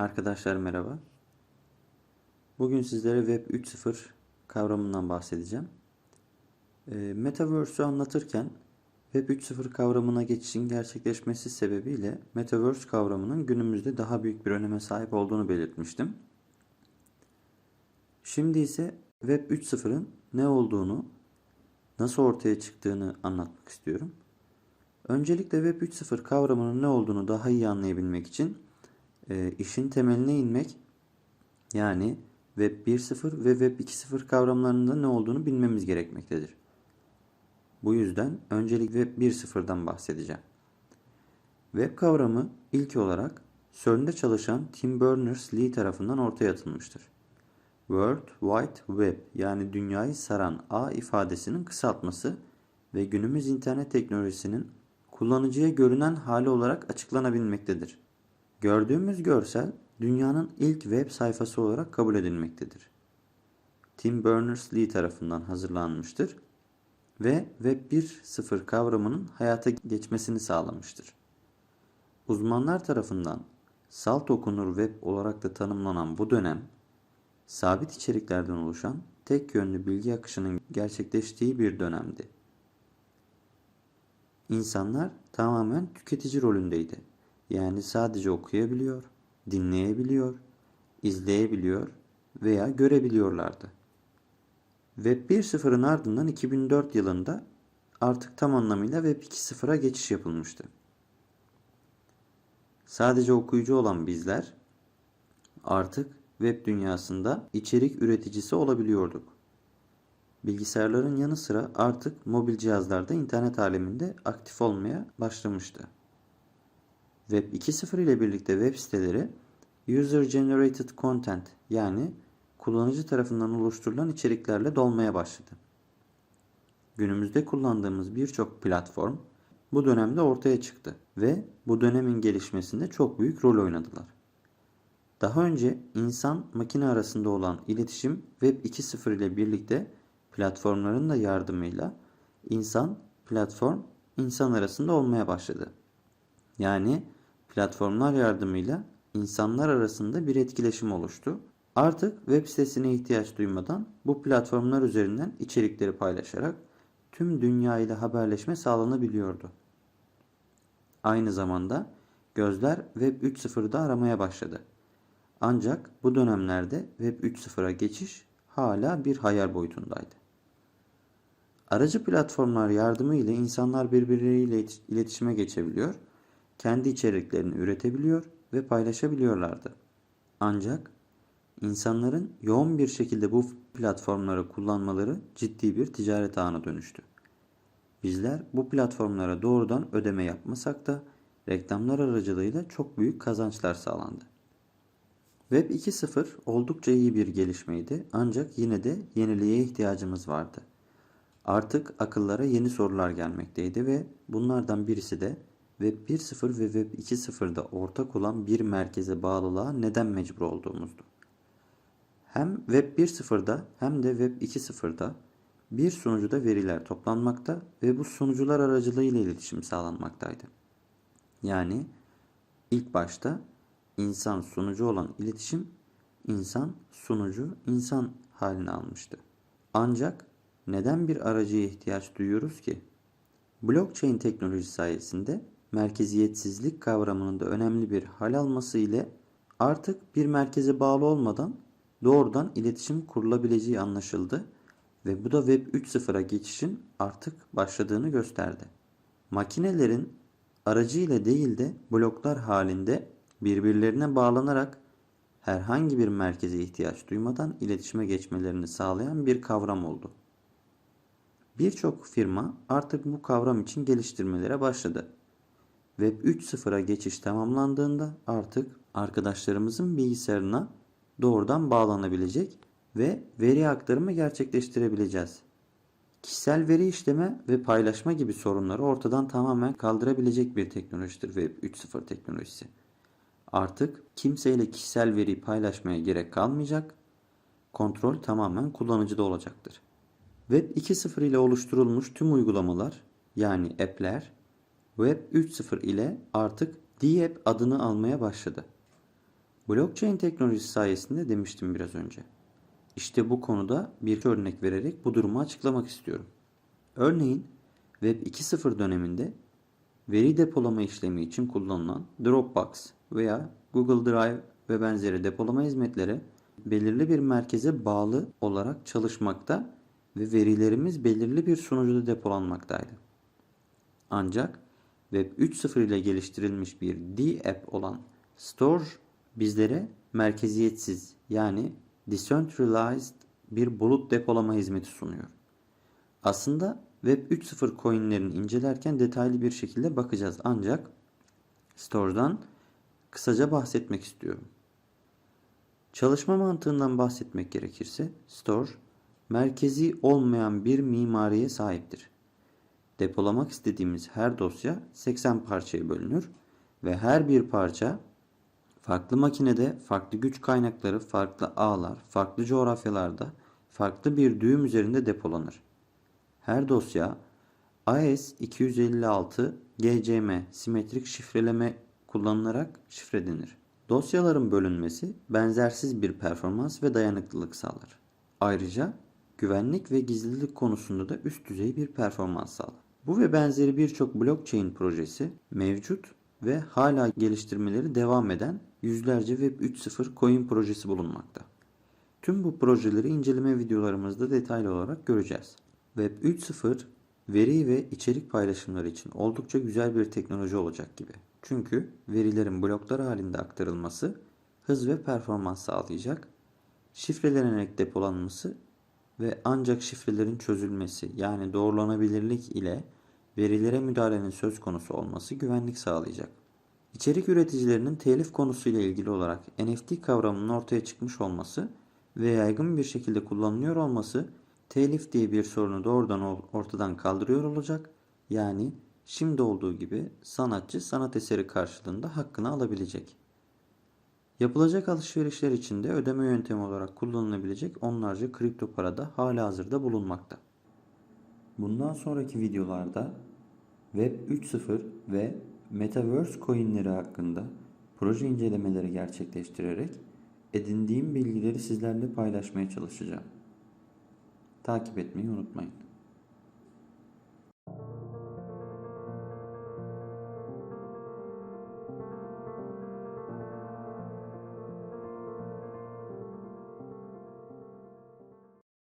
Arkadaşlar merhaba. Bugün sizlere Web 3.0 kavramından bahsedeceğim. E, Metaverse'ü anlatırken Web 3.0 kavramına geçişin gerçekleşmesi sebebiyle Metaverse kavramının günümüzde daha büyük bir öneme sahip olduğunu belirtmiştim. Şimdi ise Web 3.0'ın ne olduğunu, nasıl ortaya çıktığını anlatmak istiyorum. Öncelikle Web 3.0 kavramının ne olduğunu daha iyi anlayabilmek için e, işin temeline inmek yani Web 1.0 ve Web 2.0 kavramlarında ne olduğunu bilmemiz gerekmektedir. Bu yüzden öncelikle Web 1.0'dan bahsedeceğim. Web kavramı ilk olarak CERN'de çalışan Tim Berners-Lee tarafından ortaya atılmıştır. World Wide Web yani dünyayı saran ağ ifadesinin kısaltması ve günümüz internet teknolojisinin kullanıcıya görünen hali olarak açıklanabilmektedir. Gördüğümüz görsel dünyanın ilk web sayfası olarak kabul edilmektedir. Tim Berners-Lee tarafından hazırlanmıştır ve Web 1.0 kavramının hayata geçmesini sağlamıştır. Uzmanlar tarafından salt okunur web olarak da tanımlanan bu dönem, sabit içeriklerden oluşan tek yönlü bilgi akışının gerçekleştiği bir dönemdi. İnsanlar tamamen tüketici rolündeydi. Yani sadece okuyabiliyor, dinleyebiliyor, izleyebiliyor veya görebiliyorlardı. Web 1.0'ın ardından 2004 yılında artık tam anlamıyla Web 2.0'a geçiş yapılmıştı. Sadece okuyucu olan bizler artık web dünyasında içerik üreticisi olabiliyorduk. Bilgisayarların yanı sıra artık mobil cihazlarda internet aleminde aktif olmaya başlamıştı. Web 2.0 ile birlikte web siteleri User Generated Content yani kullanıcı tarafından oluşturulan içeriklerle dolmaya başladı. Günümüzde kullandığımız birçok platform bu dönemde ortaya çıktı ve bu dönemin gelişmesinde çok büyük rol oynadılar. Daha önce insan makine arasında olan iletişim Web 2.0 ile birlikte platformların da yardımıyla insan, platform, insan arasında olmaya başladı. Yani platformlar yardımıyla insanlar arasında bir etkileşim oluştu. Artık web sitesine ihtiyaç duymadan bu platformlar üzerinden içerikleri paylaşarak tüm dünya ile haberleşme sağlanabiliyordu. Aynı zamanda gözler Web 3.0'da aramaya başladı. Ancak bu dönemlerde Web 3.0'a geçiş hala bir hayal boyutundaydı. Aracı platformlar yardımı ile insanlar birbirleriyle iletişime geçebiliyor, kendi içeriklerini üretebiliyor ve paylaşabiliyorlardı. Ancak insanların yoğun bir şekilde bu platformları kullanmaları ciddi bir ticaret ağına dönüştü. Bizler bu platformlara doğrudan ödeme yapmasak da reklamlar aracılığıyla çok büyük kazançlar sağlandı. Web 2.0 oldukça iyi bir gelişmeydi ancak yine de yeniliğe ihtiyacımız vardı. Artık akıllara yeni sorular gelmekteydi ve bunlardan birisi de Web 1.0 ve Web 2.0'da ortak olan bir merkeze bağlılığa neden mecbur olduğumuzdu. Hem Web 1.0'da hem de Web 2.0'da bir sunucuda veriler toplanmakta ve bu sunucular aracılığıyla iletişim sağlanmaktaydı. Yani ilk başta insan sunucu olan iletişim insan sunucu insan haline almıştı. Ancak neden bir aracıya ihtiyaç duyuyoruz ki? Blockchain teknolojisi sayesinde merkeziyetsizlik kavramının da önemli bir hal alması ile artık bir merkeze bağlı olmadan doğrudan iletişim kurulabileceği anlaşıldı ve bu da Web 3.0'a geçişin artık başladığını gösterdi. Makinelerin aracı ile değil de bloklar halinde birbirlerine bağlanarak herhangi bir merkeze ihtiyaç duymadan iletişime geçmelerini sağlayan bir kavram oldu. Birçok firma artık bu kavram için geliştirmelere başladı. Web 3.0'a geçiş tamamlandığında artık arkadaşlarımızın bilgisayarına doğrudan bağlanabilecek ve veri aktarımı gerçekleştirebileceğiz. Kişisel veri işleme ve paylaşma gibi sorunları ortadan tamamen kaldırabilecek bir teknolojidir Web 3.0 teknolojisi. Artık kimseyle kişisel veriyi paylaşmaya gerek kalmayacak, kontrol tamamen kullanıcıda olacaktır. Web 2.0 ile oluşturulmuş tüm uygulamalar yani app'ler Web 3.0 ile artık D-App adını almaya başladı. Blockchain teknolojisi sayesinde demiştim biraz önce. İşte bu konuda bir örnek vererek bu durumu açıklamak istiyorum. Örneğin Web 2.0 döneminde veri depolama işlemi için kullanılan Dropbox veya Google Drive ve benzeri depolama hizmetleri belirli bir merkeze bağlı olarak çalışmakta ve verilerimiz belirli bir sunucuda depolanmaktaydı. Ancak Web 3.0 ile geliştirilmiş bir D-App olan Store bizlere merkeziyetsiz yani decentralized bir bulut depolama hizmeti sunuyor. Aslında Web 3.0 coinlerini incelerken detaylı bir şekilde bakacağız ancak Store'dan kısaca bahsetmek istiyorum. Çalışma mantığından bahsetmek gerekirse Store merkezi olmayan bir mimariye sahiptir. Depolamak istediğimiz her dosya 80 parçaya bölünür ve her bir parça farklı makinede farklı güç kaynakları, farklı ağlar, farklı coğrafyalarda, farklı bir düğüm üzerinde depolanır. Her dosya AES-256 GCM simetrik şifreleme kullanılarak şifrelenir. Dosyaların bölünmesi benzersiz bir performans ve dayanıklılık sağlar. Ayrıca güvenlik ve gizlilik konusunda da üst düzey bir performans sağlar. Bu ve benzeri birçok blockchain projesi mevcut ve hala geliştirmeleri devam eden yüzlerce Web 3.0 coin projesi bulunmakta. Tüm bu projeleri inceleme videolarımızda detaylı olarak göreceğiz. Web 3.0 veri ve içerik paylaşımları için oldukça güzel bir teknoloji olacak gibi. Çünkü verilerin bloklar halinde aktarılması hız ve performans sağlayacak, şifrelenerek depolanması ve ancak şifrelerin çözülmesi yani doğrulanabilirlik ile verilere müdahalenin söz konusu olması güvenlik sağlayacak. İçerik üreticilerinin telif konusuyla ilgili olarak NFT kavramının ortaya çıkmış olması ve yaygın bir şekilde kullanılıyor olması telif diye bir sorunu doğrudan ortadan kaldırıyor olacak. Yani şimdi olduğu gibi sanatçı sanat eseri karşılığında hakkını alabilecek. Yapılacak alışverişler için de ödeme yöntemi olarak kullanılabilecek onlarca kripto para da hala hazırda bulunmakta. Bundan sonraki videolarda Web 3.0 ve Metaverse coinleri hakkında proje incelemeleri gerçekleştirerek edindiğim bilgileri sizlerle paylaşmaya çalışacağım. Takip etmeyi unutmayın.